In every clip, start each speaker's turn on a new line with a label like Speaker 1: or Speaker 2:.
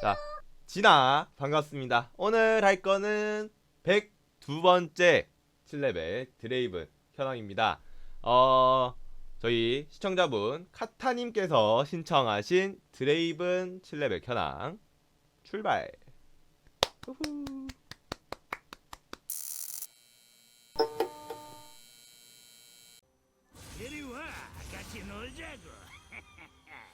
Speaker 1: 자, 진아 반갑습니다. 오늘 할 거는 102번째 7레벨 드레이븐 현황입니다. 어, 저희 시청자분 카타님께서 신청하신 드레이븐 7레벨 현황 출발. 후후.
Speaker 2: 놀자고.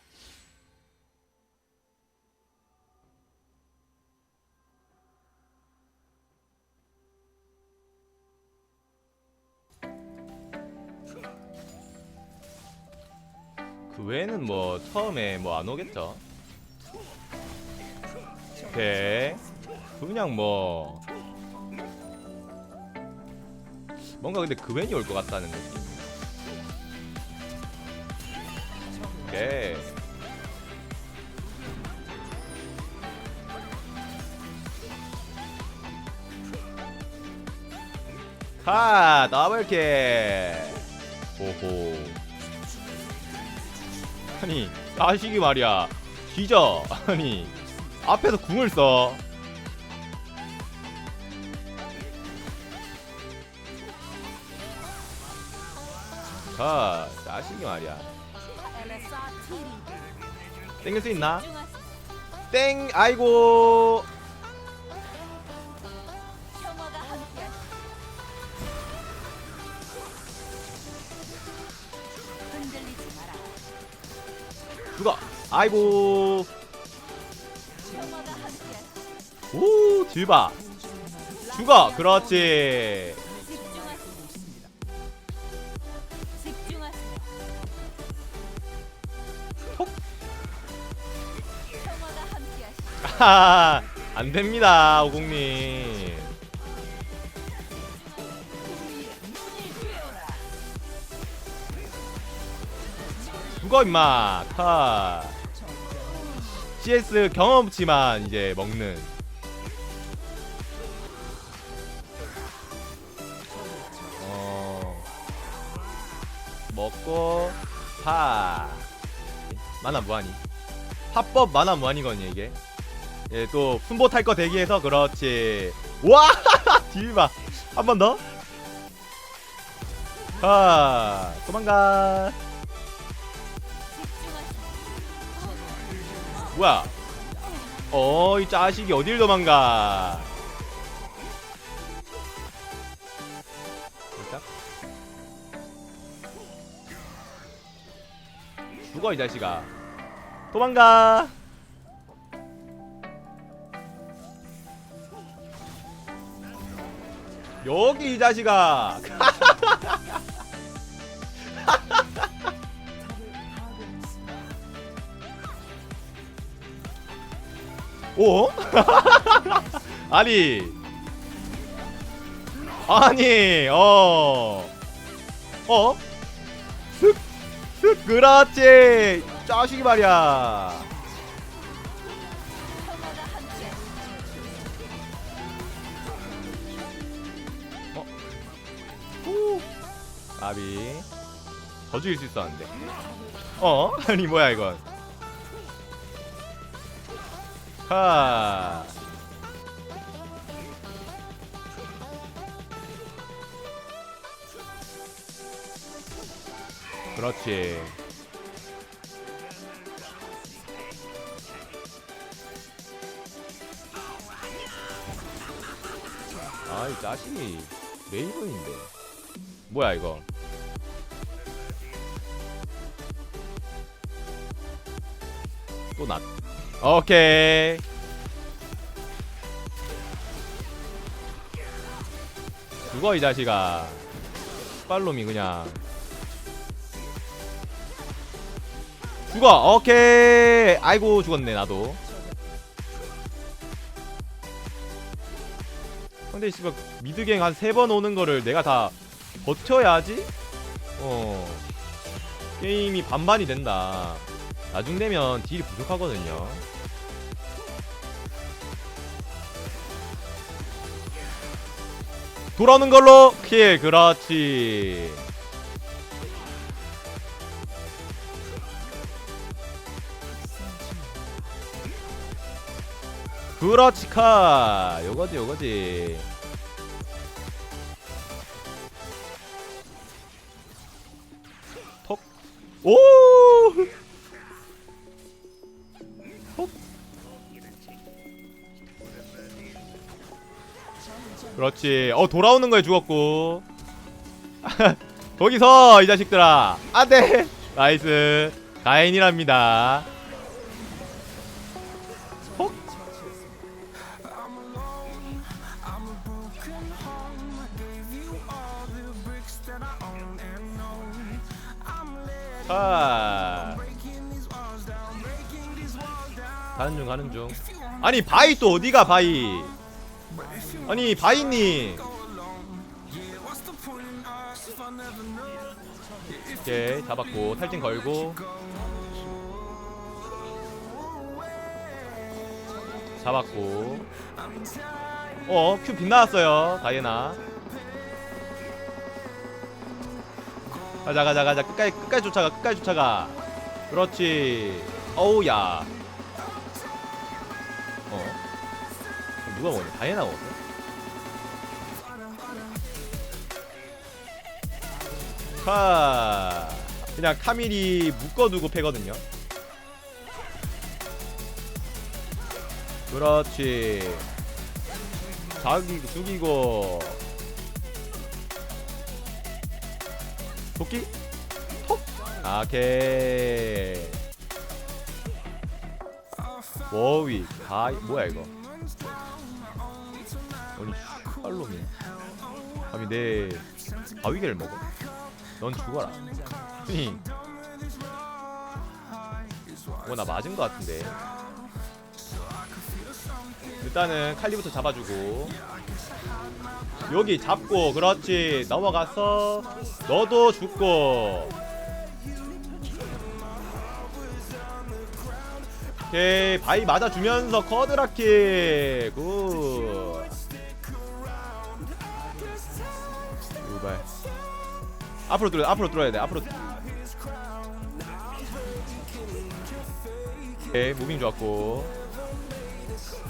Speaker 1: 외에는 뭐 처음에 뭐 안 오겠죠? 오케이. 그냥 뭐 뭔가 근데 그 웬이 올 것 같다는 느낌. 오케이. 카 더블킬. 오호. 아니 자식이 말이야. 뒤져 아니 앞에서 궁을 써. 자, 자식이 말이야. 땡길 수 있나? 땡 아이고 죽어 아이고 오 딜봐 죽어 그렇지. 톡. 하하 안됩니다 오공님 죽어 임마 카 CS 경험치만 이제 먹는 어 먹고 파 만화 무한이 합법 만화 무한이거든요 이게 예, 또 순보 탈 거 대기해서 그렇지. 와, 딜봐. 한 번 더. 아, 도망가. 뭐야? 어, 이 자식이 어딜 도망가? 살짝. 죽어 이 자식아. 도망가. 여기 이 자식아. 오? 아니. 아니, 어. 어? 슥, 슥, 그렇지. 자식이 말이야.
Speaker 3: 함께
Speaker 1: 후. 아비. 더 죽일 수 있었는데. 어? 아니, 뭐야, 이건. 하. 그렇지. 아, 이 자식이 메이븐인데. 뭐야, 이거. 또 낫. 오케이. 죽어 이 자식아. 빨놈이 그냥. 죽어. 오케이. 아이고 죽었네 나도. 근데 씨발 미드갱 한 세 번 오는 거를 내가 다 버텨야지. 어. 게임이 반반이 된다. 나중 되면 딜이 부족하거든요. 돌아오는 걸로. 킬 그렇지. 그렇지 카. 요거지 요거지. 톡오 그렇지. 어 돌아오는 거에 죽었고. 거기서 이 자식들아. 안돼 나이스. 가인이랍니다. 톡 아. 가는 중 가는 중. 아니 바이 또 어디가 바이 아니 바이님 오케이 잡았고 탈진 걸고. 잡았고. 어 큐 빗나왔어요 다이애나. 가자 가자 가자. 끝까지 끝까지 쫓아가 끝까지 쫓아가. 그렇지. 어우 야. 어? 누가 먹었냐 다이애나 먹었어? 카 그냥 카밀이 묶어두고 패거든요. 그렇지. 자기 죽이고. 도끼? 톡? 오케이. 워윅 가 뭐야 이거? 아니 씨발놈이 감히 내 바위개를 먹어 넌 죽어라. 아니 뭐나 맞은 것 같은데. 일단은 칼리부터 잡아주고. 여기 잡고 그렇지. 넘어가서 너도 죽고. 오케이 바위 맞아주면서 커드라키 굿 앞으로 들어 앞으로 들어야 돼 앞으로. 오케이 무빙 좋았고.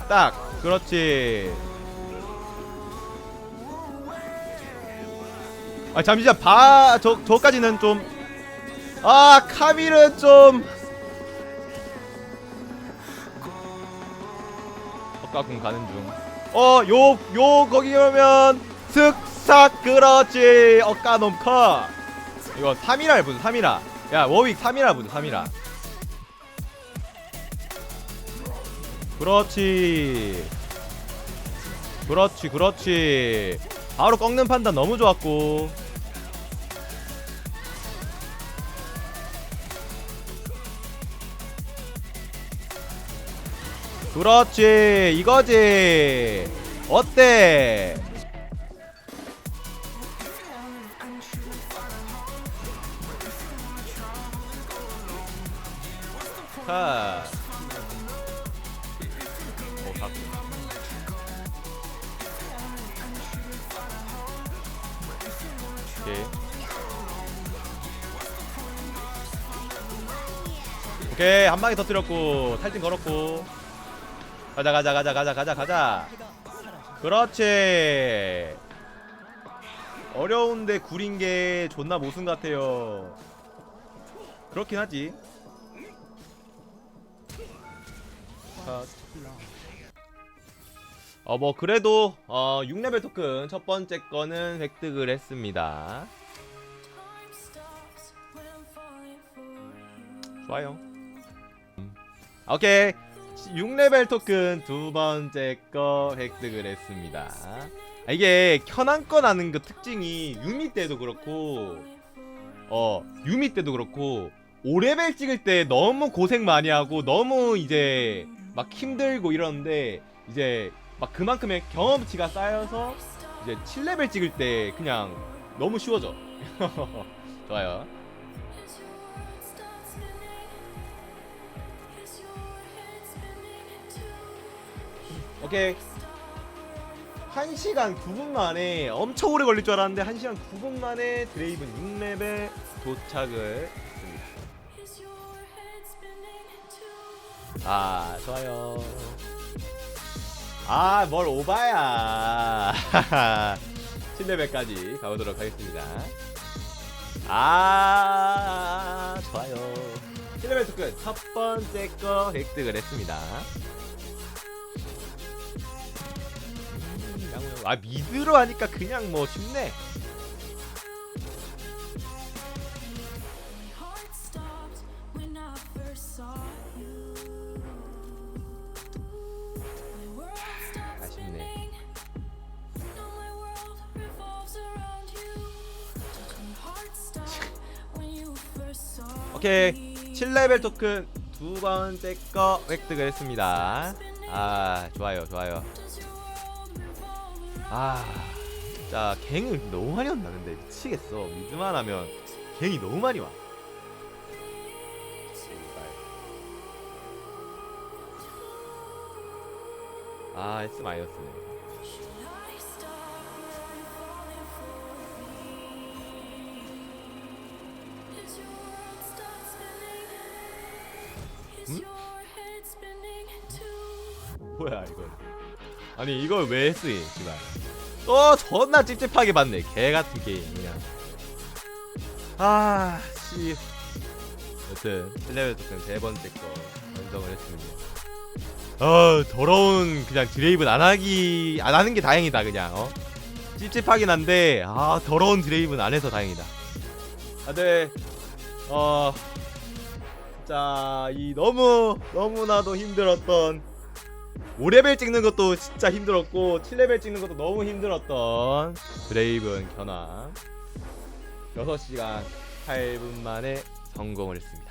Speaker 1: 딱 그렇지. 아 잠시 만 바 저 저까지는 좀 아 카밀은 좀. 엇가군 가는 중어요 요 거기 오면 슥싹 그렇지. 엇가놈 커 이거 3이라 부르 3이라 야 워윅 3이라 부르 3이라 그렇지. 그렇지 그렇지. 바로 꺾는 판단 너무 좋았고. 그렇지 이거지. 어때 오케이 한 방에 터뜨렸고 탈진 걸었고. 가자 가자 가자 가자 가자 가자. 그렇지. 어려운데 구린 게 존나 모순 같아요. 그렇긴 하지. 어 뭐 그래도 어 6레벨 토큰 첫 번째 거는 획득을 했습니다. 좋아요. 음. 오케이. 6레벨 토큰 두 번째 거 획득을 했습니다. 아, 이게 켜난거 나는 그 특징이 유미 때도 그렇고 어 유미 때도 그렇고 5레벨 찍을 때 너무 고생 많이 하고 너무 이제 막 힘들고 이러는데 이제 막 그만큼의 경험치가 쌓여서 이제 7레벨 찍을 때 그냥 너무 쉬워져. 좋아요 오케이 1시간 9분 만에 엄청 오래 걸릴 줄 알았는데 1시간 9분 만에 드레이븐 6레벨 도착을 했습니다 아 좋아요 아, 뭘 오바야. 7레벨까지 가보도록 하겠습니다. 아, 좋아요. 7레벨 토큰 첫 번째 거 획득을 했습니다. 양호, 양호. 아, 미드로 하니까 그냥 뭐 쉽네. 아쉽네. 오케이.
Speaker 4: me?
Speaker 1: 7레벨 토큰 두 번째 거 획득을 했습니다. 아, 좋아요, 좋아요. 아, 진짜 갱을 너무 많이 온다. 근데 미치겠어. 미드만 하면 갱이 너무 많이 와. 아, S 마이너스네. Hmm?
Speaker 4: too?
Speaker 1: 뭐야 이거? 아니 이걸 왜 쓰이? 씨발. 또 존나 찝찝하게 봤네. 개 같은 게임 그냥. 아, 씨. 여튼 7레벨 토큰 세 번째 거 완성을 했습니다. 어 더러운 그냥 드레이브는 안 하기 안 하는 게 다행이다 그냥 어 찝찝하긴 한데 아 더러운 드레이브는 안 해서 다행이다. 아네 어 진짜 이 너무 너무나도 힘들었던 5레벨 찍는 것도 진짜 힘들었고 7레벨 찍는 것도 너무 힘들었던 브레이븐 견학 6시간 8분 만에 성공을 했습니다.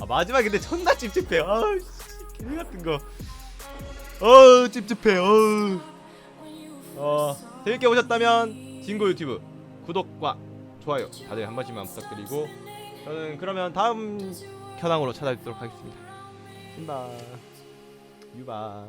Speaker 1: 아 마지막 근데 존나 찝찝해. 아우 씨, 개미 같은 거. 어우 찝찝해. 어우. 어 재밌게 보셨다면 진고 유튜브 구독과 좋아요 다들 한 번씩만 부탁드리고 저는 그러면 다음 현황으로 찾아뵙도록 하겠습니다. 신바 유바